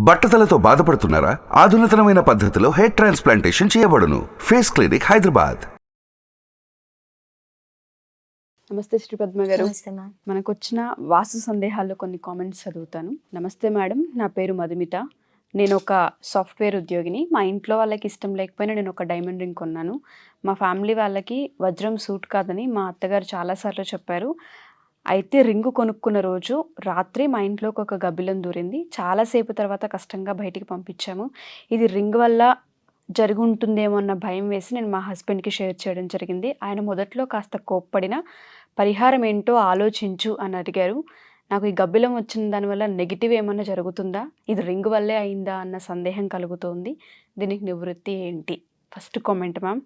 బట్టతలతో బాధపడుతున్నారా? ఆధునితనమైన పద్ధతిలో హెయిర్ ట్రాన్స్ప్లాంటేషన్ చేయబడును. Face clinic Hyderabad. నమస్తే శ్రీ పద్మ గారు. మనకు వచ్చిన వాస్తు సందేహాల్లో కొన్ని కామెంట్స్ చదువుతాను. నమస్తే మేడం నా పేరు మధుమిత. నేను ఒక సాఫ్ట్వేర్ ఉద్యోగిని. మా ఇంట్లో వాళ్ళకి ఇష్టం లేకపోయినా నేను ఒక డైమండ్ రింగ్ కొన్నాను. మా ఫ్యామిలీ వాళ్ళకి వజ్రం సూట్ కాదని మా అత్తగారు చాలాసార్లు చెప్పారు. అయితే రింగు కొనుక్కున్న రోజు రాత్రి మా ఇంట్లోకి ఒక గబ్బిలం దూరింది. చాలాసేపు తర్వాత కష్టంగా బయటికి పంపించాము. ఇది రింగ్ వల్ల జరుగుంటుందేమో అన్న భయం వేసి నేను మా హస్బెండ్కి షేర్ చేయడం జరిగింది. ఆయన మొదట్లో కాస్త కోప్పడిన పరిహారం ఏంటో ఆలోచించు అని అడిగారు. నాకు ఈ గబ్బిలం వచ్చిన దానివల్ల నెగిటివ్ ఏమన్నా జరుగుతుందా? ఇది రింగ్ వల్లే అయిందా? అన్న సందేహం కలుగుతోంది. దీనికి నివృత్తి ఏంటి? First comment ma'am.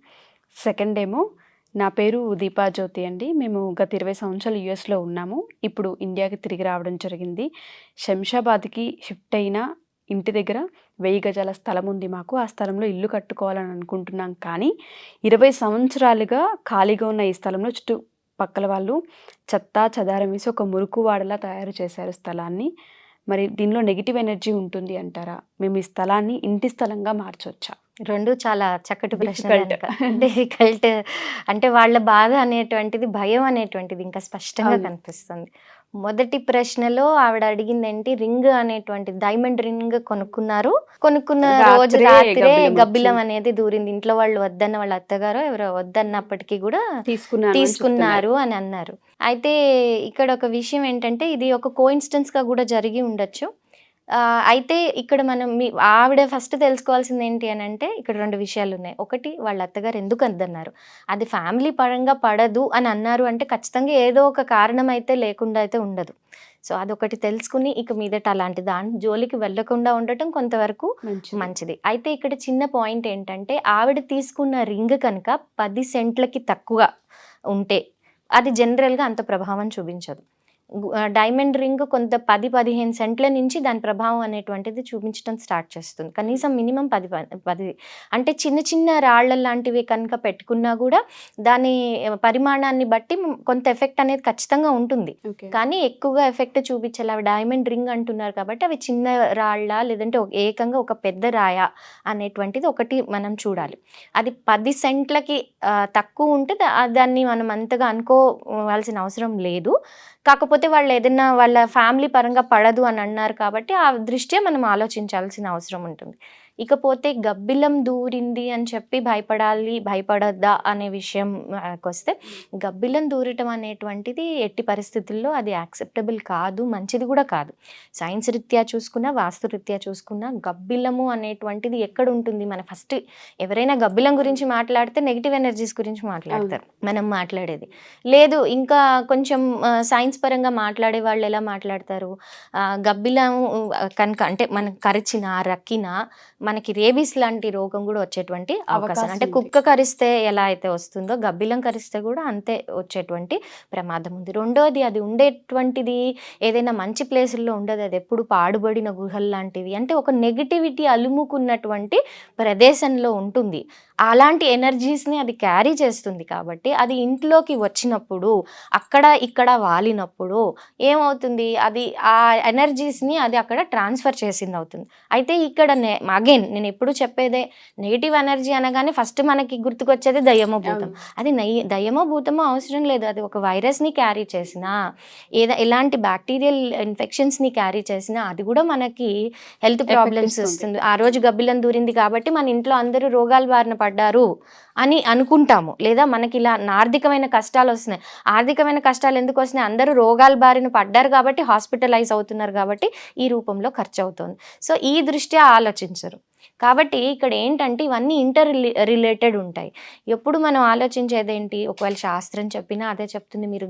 సెకండ్ ఏమో నా పేరు దీపా జ్యోతి అండి. మేము గత ఇరవై సంవత్సరాలు యుఎస్లో ఉన్నాము. ఇప్పుడు ఇండియాకి తిరిగి రావడం జరిగింది. శంషాబాద్కి షిఫ్ట్ అయిన ఇంటి దగ్గర వెయ్యి గజాల స్థలం ఉంది మాకు. ఆ స్థలంలో ఇల్లు కట్టుకోవాలని అనుకుంటున్నాం కానీ ఇరవై సంవత్సరాలుగా ఖాళీగా ఉన్న ఈ స్థలంలో చుట్టూ పక్కల వాళ్ళు చెత్త చెదారం వేసి ఒక మురుకు వాడలా తయారు చేశారు స్థలాన్ని. మరి దీనిలో నెగిటివ్ ఎనర్జీ ఉంటుంది అంటారా? మేము ఈ స్థలాన్ని ఇంటి స్థలంగా మార్చొచ్చా? రెండు చాలా చక్కటి ప్రశ్న. డిఫికల్ట్ అంటే వాళ్ళ బాధ అనేటువంటిది భయం అనేటువంటిది ఇంకా స్పష్టంగా. కనిపిస్తుంది. మొదటి ప్రశ్నలో ఆవిడ అడిగింది ఏంటి రింగ్ అనేటువంటి డైమండ్ రింగ్ కొనుక్కున్నారు. కొనుక్కున్న రోజు రాత్రే గబ్బిలం. అనేది దూరింది. ఇంట్లో వాళ్ళు వద్దన్న వాళ్ళ అత్తగారు ఎవరో వద్దన్నప్పటికీ కూడా తీసుకున్నారు అని అన్నారు. అయితే ఇక్కడ ఒక విషయం ఏంటంటే ఇది ఒక కోఇన్సిడెన్స్గా కూడా జరిగి ఉండొచ్చు. అయితే ఇక్కడ మనం మీ ఆవిడ ఫస్ట్ తెలుసుకోవాల్సింది ఏంటి అని అంటే ఇక్కడ రెండు విషయాలు ఉన్నాయి. ఒకటి వాళ్ళ అత్తగారు ఎందుకు అద్దన్నారు అది ఫ్యామిలీ పరంగా పడదు అని అన్నారు అంటే ఖచ్చితంగా ఏదో ఒక కారణం అయితే లేకుండా అయితే ఉండదు. సో అదొకటి తెలుసుకుని ఇక మీదట అలాంటి దాని జోలికి వెళ్ళకుండా ఉండటం కొంతవరకు మంచిది. అయితే ఇక్కడ చిన్న పాయింట్ ఏంటంటే ఆవిడ తీసుకున్న రింగ్ కనుక పది సెంట్లకి తక్కువ ఉంటే అది జనరల్గా అంత ప్రభావం చూపించదు. డైమండ్ రింగ్ కొంత పది పదిహేను సెంట్ల నుంచి దాని ప్రభావం అనేటువంటిది చూపించడం స్టార్ట్ చేస్తుంది. కనీసం మినిమం పది పది అంటే చిన్న చిన్న రాళ్ళ లాంటివి కనుక పెట్టుకున్నా కూడా దాని పరిమాణాన్ని బట్టి కొంత ఎఫెక్ట్ అనేది ఖచ్చితంగా ఉంటుంది. కానీ ఎక్కువగా ఎఫెక్ట్ చూపించాలి అవి డైమండ్ రింగ్ అంటున్నారు కాబట్టి అవి చిన్న రాళ్ళ లేదంటే ఏకంగా ఒక పెద్ద రాయ అనేటువంటిది ఒకటి మనం చూడాలి. అది పది సెంట్లకి తక్కువ ఉంటే దాన్ని మనం అంతగా అనుకోవాల్సిన అవసరం లేదు. కాకపోతే వాళ్ళు ఏదైనా వాళ్ళ ఫ్యామిలీ పరంగా పడదు అని అన్నారు కాబట్టి ఆ దృష్ట్యా మనం ఆలోచించాల్సిన అవసరం ఉంటుంది. ఇకపోతే గబ్బిలం దూరింది అని చెప్పి భయపడాలి భయపడద్దా అనే విషయం వస్తే గబ్బిలం దూరటం అనేటువంటిది ఎట్టి పరిస్థితుల్లో అది యాక్సెప్టబుల్ కాదు మంచిది కూడా కాదు. సైన్స్ రీత్యా చూసుకున్నా వాస్తు రీత్యా చూసుకున్నా గబ్బిలము అనేటువంటిది ఎక్కడ ఉంటుంది మన ఫస్ట్ ఎవరైనా గబ్బిలం గురించి మాట్లాడితే నెగిటివ్ ఎనర్జీస్ గురించి మాట్లాడతారు మనం మాట్లాడేది. లేదు ఇంకా కొంచెం సైన్స్ పరంగా మాట్లాడే వాళ్ళు ఎలా మాట్లాడతారు? గబ్బిలం కనుక అంటే మనం కరిచిన రక్కిన మనకి రేబీస్ లాంటి రోగం కూడా వచ్చేటువంటి అవకాశం. అంటే. కుక్క కరిస్తే ఎలా అయితే వస్తుందో గబ్బిలం కరిస్తే కూడా అంతే వచ్చేటువంటి ప్రమాదం ఉంది. రెండోది అది ఉండేటువంటిది ఏదైనా మంచి ప్లేసుల్లో ఉండదు. అది ఎప్పుడు పాడుబడిన గుహలు లాంటివి అంటే ఒక నెగిటివిటీ అలుముకున్నటువంటి ప్రదేశంలో ఉంటుంది. అలాంటి ఎనర్జీస్ని అది క్యారీ చేస్తుంది కాబట్టి అది ఇంట్లోకి వచ్చినప్పుడు అక్కడ ఇక్కడ వాలినప్పుడు ఏమవుతుంది? అది ఆ ఎనర్జీస్ని అది అక్కడ ట్రాన్స్ఫర్ చేసింది అవుతుంది. అయితే ఇక్కడ అగైన్ నేను ఎప్పుడు చెప్పేదే నెగిటివ్ ఎనర్జీ అనగానే ఫస్ట్ మనకి గుర్తుకొచ్చేది దయ్యమో భూతం. అది దయ్యమో భూతమో అవసరం లేదు. అది ఒక వైరస్ని క్యారీ చేసినా ఏదో ఎలాంటి బ్యాక్టీరియల్ ఇన్ఫెక్షన్స్ని క్యారీ చేసినా అది కూడా మనకి హెల్త్ ప్రాబ్లమ్స్. వస్తుంది ఆ రోజు గబ్బిలం దూరింది కాబట్టి మన ఇంట్లో అందరూ రోగాల బారిన పడ్డారు. అని అనుకుంటాము. లేదా మనకి ఇలా ఆర్థికమైన కష్టాలు వస్తున్నాయి. ఆర్థికమైన కష్టాలు ఎందుకు వస్తున్నాయి? అందరూ రోగాల బారిన పడ్డారు కాబట్టి హాస్పిటలైజ్ అవుతున్నారు కాబట్టి ఈ రూపంలో ఖర్చు అవుతుంది. సో ఈ దృష్ట్యా ఆలోచించరు. కాబట్టి ఇక్కడ ఏంటంటే ఇవన్నీ ఇంటర్ రిలేటెడ్ ఉంటాయి. ఎప్పుడు మనం ఆలోచించేది ఏంటి? ఒకవేళ శాస్త్రం చెప్పినా అదే చెప్తుంది. మీరు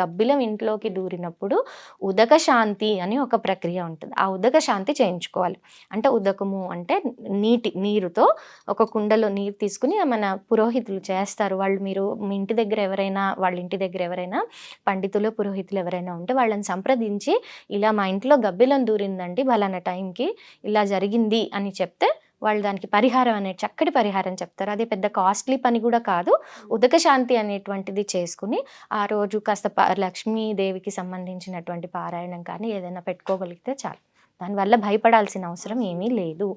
గబ్బిలం ఇంట్లోకి దూరినప్పుడు ఉదక శాంతి అని ఒక ప్రక్రియ ఉంటుంది. ఆ ఉదక శాంతి చేయించుకోవాలి. అంటే ఉదకము అంటే నీటి నీరుతో ఒక కుండలో నీరు తీసుకుని మన పురోహితులు చేస్తారు. వాళ్ళు మీరు మీ ఇంటి దగ్గర ఎవరైనా వాళ్ళ ఇంటి దగ్గర ఎవరైనా పండితులు పురోహితులు ఎవరైనా ఉంటే వాళ్ళని సంప్రదించి ఇలా మా ఇంట్లో గబ్బిలం దూరిందండి బలానా టైంకి ఇలా జరిగింది అని చెప్తే వాళ్ళు దానికి పరిహారం అనే చక్కటి పరిహారం చెప్తారు. అది పెద్ద కాస్ట్లీ పని కూడా కాదు. ఉదక శాంతి అనేటువంటిది చేసుకుని ఆ రోజు కాస్త లక్ష్మీదేవికి సంబంధించినటువంటి పారాయణం కానీ ఏదైనా పెట్టుకోగలిగితే చాలు. దానివల్ల భయపడాల్సిన అవసరం ఏమీ లేదు.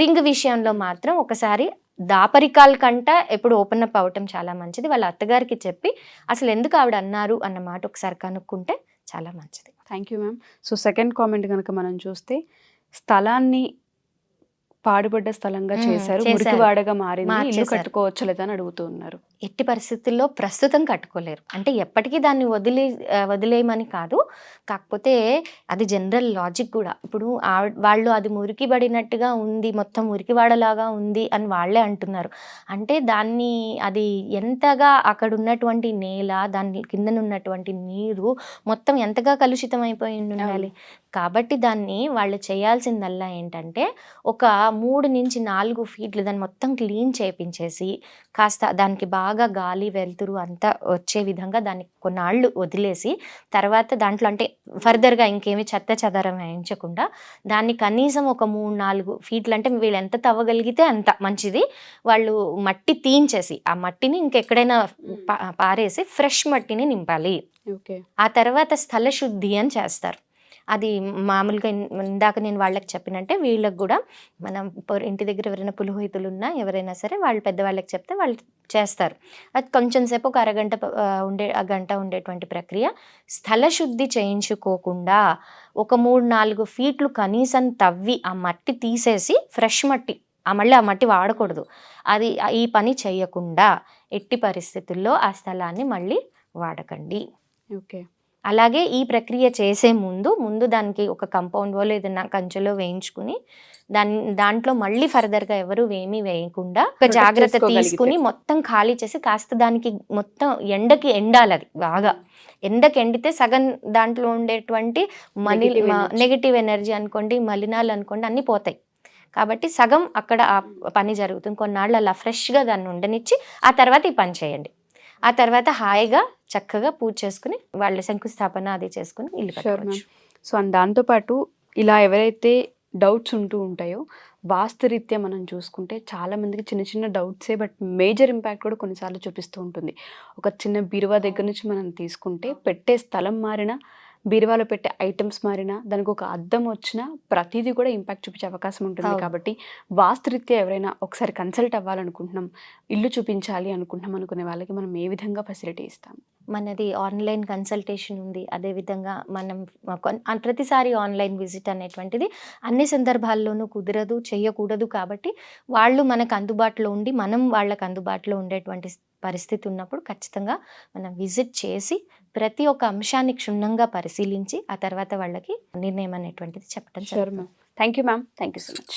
రింగ్ విషయంలో మాత్రం ఒకసారి దాపరికాల కంట ఎప్పుడు ఓపెన్ అప్ అవ్వటం చాలా మంచిది. వాళ్ళ అత్తగారికి చెప్పి అసలు ఎందుకు ఆవిడ అన్నారు అన్న మాట ఒకసారి కనుక్కుంటే చాలా మంచిది. Thank you ma'am so second comment కనుక మనం చూస్తే స్థలాన్ని పాడుపడ్డ స్థలంగా చేశారు. మురికివాడగా మారింది. ఇల్లు. కట్టుకోవచ్చు లేదా అని అడుగుతూ ఉన్నారు ఎట్టి పరిస్థితుల్లో ప్రస్తుతం కట్టుకోలేరు. అంటే ఎప్పటికీ దాన్ని వదిలే వదిలేయమని కాదు. కాకపోతే అది జనరల్ లాజిక్ కూడా. ఇప్పుడు వాళ్ళు అది మురికి పడినట్టుగా ఉంది మొత్తం మురికివాడలాగా ఉంది అని వాళ్ళే అంటున్నారు. అంటే దాన్ని అది ఎంతగా అక్కడ ఉన్నటువంటి నేల దాని కింద ఉన్నటువంటి నీరు మొత్తం ఎంతగా కలుషితం అయిపోయి ఉండాలి కాబట్టి దాన్ని వాళ్ళు చేయాల్సిందల్లా ఏంటంటే ఒక మూడు నుంచి నాలుగు ఫీట్లు దాన్ని మొత్తం క్లీన్ చేపించేసి కాస్త దానికి బాగా గాలి వెలుతురు అంతా వచ్చే విధంగా దాన్ని కొన్నాళ్ళు వదిలేసి తర్వాత దాంట్లో అంటే ఫర్దర్గా ఇంకేమి చెత్త చెదరం వేయించకుండా దాన్ని కనీసం ఒక మూడు నాలుగు ఫీట్లు అంటే వీళ్ళు ఎంత తవ్వగలిగితే అంత మంచిది. వాళ్ళు మట్టి తీయించేసి ఆ మట్టిని ఇంకెక్కడైనా పారేసి ఫ్రెష్ మట్టిని నింపాలి. ఓకే. ఆ తర్వాత స్థల శుద్ధి అని చేస్తారు. అది మామూలుగా ఇందాక నేను వాళ్ళకి చెప్పినట్టే వీళ్ళకి కూడా మనం ఇంటి దగ్గర ఎవరైనా పులిహోయితులు ఉన్నా ఎవరైనా సరే వాళ్ళు పెద్దవాళ్ళకి చెప్తే వాళ్ళు చేస్తారు. అది కొంచెం సేపు ఒక అరగంట ఉండే ఆ గంట ఉండేటువంటి ప్రక్రియ. స్థల శుద్ధి చేయించుకోకుండా ఒక మూడు నాలుగు ఫీట్లు కనీసం తవ్వి ఆ మట్టి తీసేసి ఫ్రెష్ మట్టి ఆ మళ్ళీ ఆ మట్టి వాడకూడదు. అది ఈ పని చేయకుండా ఎట్టి పరిస్థితుల్లో ఆ స్థలాన్ని మళ్ళీ వాడకండి. ఓకే. అలాగే ఈ ప్రక్రియ చేసే ముందు ముందు దానికి ఒక కంపౌండ్ వాల్ ఏదైనా కంచెలో వేయించుకుని దాని దాంట్లో మళ్ళీ ఫర్దర్గా ఎవరు ఏమీ వేయకుండా ఒక జాగ్రత్త. తీసుకుని మొత్తం ఖాళీ చేసి కాస్త దానికి మొత్తం ఎండకి ఎండాలి అది బాగా ఎండకి ఎండితే సగం దాంట్లో ఉండేటువంటి మలి energy. నెగిటివ్ ఎనర్జీ అనుకోండి మలినాలు అనుకోండి అన్నీ పోతాయి కాబట్టి సగం అక్కడ ఆ పని జరుగుతుంది కొన్నాళ్ళు అలా ఫ్రెష్గా దాన్ని ఉండనిచ్చి ఆ తర్వాత ఈ పని చేయండి ఆ తర్వాత హాయిగా చక్కగా పూజ చేసుకుని వాళ్ళ శంకుస్థాపన అది చేసుకుని ఇల్లు కట్టుకోవచ్చు. సో అండ్ దాంతోపాటు ఇలా ఎవరైతే డౌట్స్ ఉంటూ ఉంటాయో వాస్తురీత్యా మనం చూసుకుంటే చాలా మందికి చిన్న చిన్న డౌట్సే బట్ మేజర్ ఇంపాక్ట్ కూడా కొన్నిసార్లు చూపిస్తూ ఉంటుంది. ఒక చిన్న బీరువా దగ్గర నుంచి మనం తీసుకుంటే పెట్టే స్థలం మారినా బీరువాలో పెట్టే ఐటమ్స్ మారినా దానికి ఒక అద్దం వచ్చినా ప్రతిదీ కూడా ఇంపాక్ట్ చూపించే అవకాశం ఉంటుంది. కాబట్టి వాస్తురీత్యా ఎవరైనా ఒకసారి కన్సల్ట్ అవ్వాలనుకుంటున్నాం ఇల్లు చూపించాలి అనుకుంటున్నాం అనుకునే వాళ్ళకి మనం ఏ విధంగా ఫెసిలిటీ ఇస్తాం? మనది ఆన్లైన్ కన్సల్టేషన్ ఉంది. అదేవిధంగా మనం ప్రతిసారి ఆన్లైన్ విజిట్ అనేటువంటిది అన్ని సందర్భాల్లోనూ కుదరదు చేయకూడదు కాబట్టి వాళ్ళు మనకు అందుబాటులో ఉండి మనం వాళ్ళకి అందుబాటులో ఉండేటువంటి పరిస్థితి ఉన్నప్పుడు ఖచ్చితంగా మనం విజిట్ చేసి ప్రతి ఒక్క అంశాన్ని క్షుణ్ణంగా పరిశీలించి ఆ తర్వాత వాళ్ళకి నిర్ణయం అనేటువంటిది చెప్పడం జరుగుతుంది. Thank you ma'am thank you so much